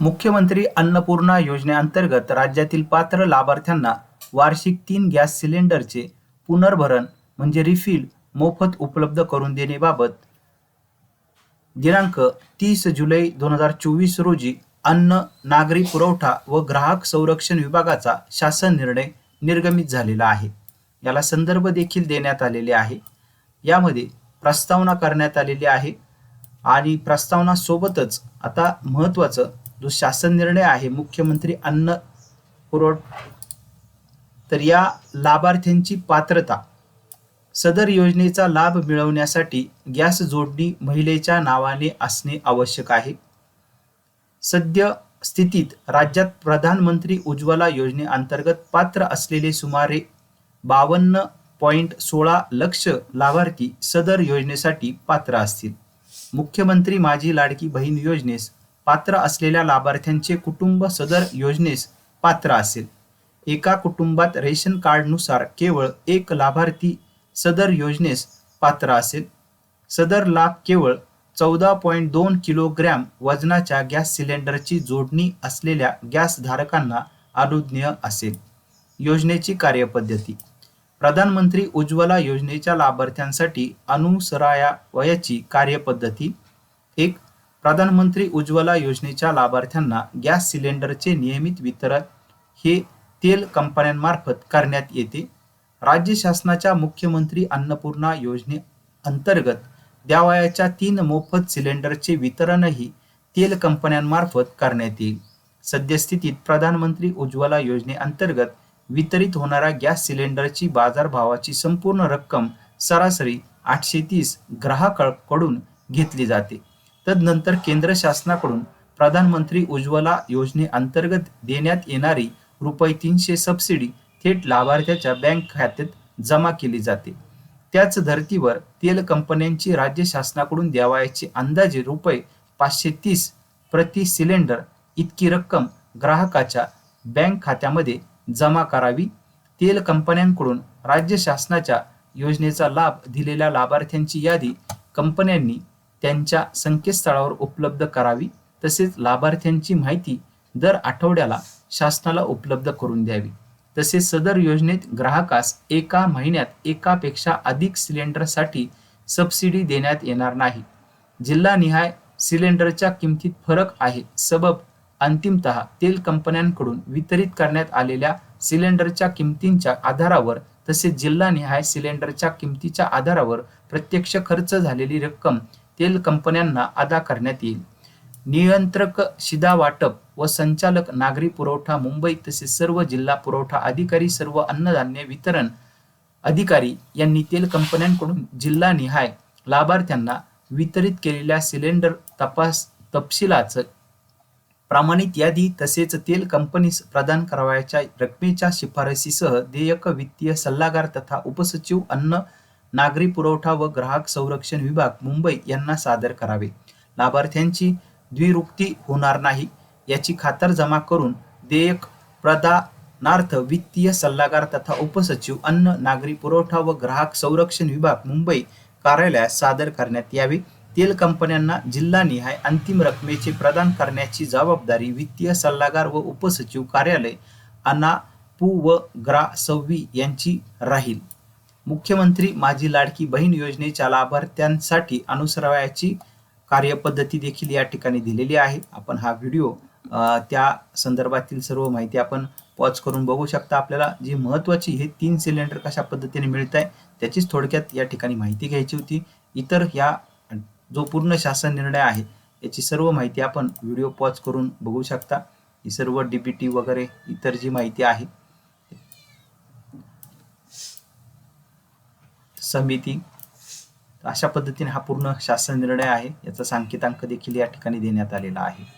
मुख्यमंत्री अन्नपूर्णा योजनेअंतर्गत राज्यातील पात्र लाभार्थ्यांना वार्षिक तीन गॅस सिलेंडरचे पुनर्भरण म्हणजे रिफिल मोफत उपलब्ध करून देण्याबाबत दिनांक तीस जुलै दोन हजार चोवीस रोजी अन्न नागरी पुरवठा व ग्राहक संरक्षण विभागाचा शासन निर्णय निर्गमित झालेला आहे. याला संदर्भ देखील देण्यात आलेले आहे. यामध्ये प्रस्तावना करण्यात आलेली आहे आणि प्रस्तावना सोबतच आता महत्त्वाचं जो शासन निर्णय आहे मुख्यमंत्री अन्न पुरव तर या लाभार्थ्यांची पात्रता सदर योजनेचा लाभ मिळवण्यासाठी गॅस जोडणी महिलेच्या नावाने असणे आवश्यक आहे. सद्य स्थितीत राज्यात प्रधानमंत्री उज्ज्वला योजनेअंतर्गत पात्र असलेले सुमारे बावन्न पॉईंट सोळा लक्ष लाभार्थी सदर योजनेसाठी पात्र असतील. मुख्यमंत्री माझी लाडकी बहीण योजनेस पात्र असलेल्या लाभार्थ्यांचे कुटुंब सदर योजनेस पात्र असेल. एका कुटुंबात रेशन कार्डनुसार केवळ एक लाभार्थी सदर योजनेस पात्र असेल. सदर लाभ केवळ चौदा पॉईंट दोन किलोग्रॅम वजनाच्या गॅस सिलेंडरची जोडणी असलेल्या गॅसधारकांना अनुज्ञ अनुज्ञेय असेल. योजनेची कार्यपद्धती. प्रधानमंत्री उज्ज्वला योजनेच्या लाभार्थ्यांसाठी अनुसराया वयाची कार्यपद्धती. एक प्रधानमंत्री उज्ज्वला योजनेच्या लाभार्थ्यांना गॅस सिलेंडरचे नियमित वितरण हे तेल कंपन्यांमार्फत करण्यात येते. राज्य शासनाच्या मुख्यमंत्री अन्नपूर्णा योजने अंतर्गत द्यावयाच्या तीन मोफत सिलेंडरचे वितरणही तेल कंपन्यांमार्फत करण्यात येईल. सद्यस्थितीत प्रधानमंत्री उज्ज्वला योजनेअंतर्गत वितरित होणाऱ्या गॅस सिलेंडरची बाजारभावाची संपूर्ण रक्कम सरासरी आठशे तीस ग्राहकाकडून घेतली जाते. तदनंतर केंद्र शासनाकडून प्रधानमंत्री उज्ज्वला योजनेअंतर्गत देण्यात येणारी रुपये तीनशे सबसिडी थेट लाभार्थ्याच्या बँक खात्यात जमा केली जाते. त्याच धर्तीवर तेल कंपन्यांची राज्य शासनाकडून द्यावायचे अंदाजे रुपये पाचशे तीस प्रति सिलेंडर इतकी रक्कम ग्राहकाच्या बँक खात्यामध्ये जमा करावी. तेल कंपन्यांकडून राज्य शासनाच्या योजनेचा लाभ दिलेल्या लाभार्थ्यांची यादी कंपन्यांनी त्यांच्या संकेतस्थळावर उपलब्ध करावी तसेच लाभार्थ्यांची माहिती दर आठवड्याला शासनाला उपलब्ध करून द्यावी. तसेच सदर योजनेत ग्राहकास एका महिन्यात एकापेक्षा अधिक सिलेंडरसाठी सबसिडी देण्यात येणार नाही. जिल्हानिहाय सिलेंडरच्या किमतीत फरक आहे. सबब अंतिमत तेल कंपन्यांकडून वितरित करण्यात आलेल्या सिलेंडरच्या किमतींच्या आधारावर तसेच जिल्हानिहाय सिलेंडरच्या किमतीच्या आधारावर प्रत्यक्ष खर्च झालेली रक्कम तेल कंपन्यांना अदा करण्यात येईल. नियंत्रक शिदा वाटप व संचालक नागरी पुरवठा मुंबई तसेच सर्व जिल्हा पुरवठा अधिकारी सर्व अन्नधान्य वितरण अधिकारी यांनी तेल कंपन्यांकडून जिल्हानिहाय लाभार्थ्यांना वितरित केलेल्या सिलेंडर तपास तपशिलाचं प्रमाणित यादी तसेच तेल कंपनीस प्रदान करावयाच्या रकमेच्या शिफारसीसह देयक वित्तीय सल्लागार तथा उपसचिव अन्न नागरी पुरवठा व ग्राहक संरक्षण विभाग मुंबई यांना सादर करावे. लाभार्थ्यांची द्विरुक्ती होणार नाही याची खातर जमा करून देयक प्रदानार्थ वित्तीय सल्लागार तथा उपसचिव अन्न नागरी पुरवठा व ग्राहक संरक्षण विभाग मुंबई कार्यालयात सादर करण्यात यावे. तेल कंपन्यांना जिल्हानिहाय अंतिम रकमेचे प्रदान करण्याची जबाबदारी वित्तीय सल्लागार व उपसचिव कार्यालय अना पु व ग्रा सव्वी यांची राहील. मुख्यमंत्री माझी लाडकी बहीण योजनेच्या लाभार्थ्यांसाठी अनुसरावयाची कार्यपद्धती देखील या ठिकाणी दिलेली आहे. आपण हा व्हिडिओ त्या संदर्भातील सर्व माहिती आपण पॉज करून बघू शकता. आपल्याला जी महत्त्वाची हे तीन सिलेंडर कशा पद्धतीने मिळत आहे त्याचीच थोडक्यात या ठिकाणी माहिती घ्यायची होती. इतर या जो पूर्ण शासन निर्णय आहे याची सर्व माहिती आपण व्हिडिओ पॉज करून बघू शकता. ही सर्व डीपीटी वगैरे इतर जी माहिती आहे समिती. अशा पद्धतीने हा पूर्ण शासन निर्णय आहे. याचा सांकेतांक देखील या ठिकाणी देण्यात आलेला आहे.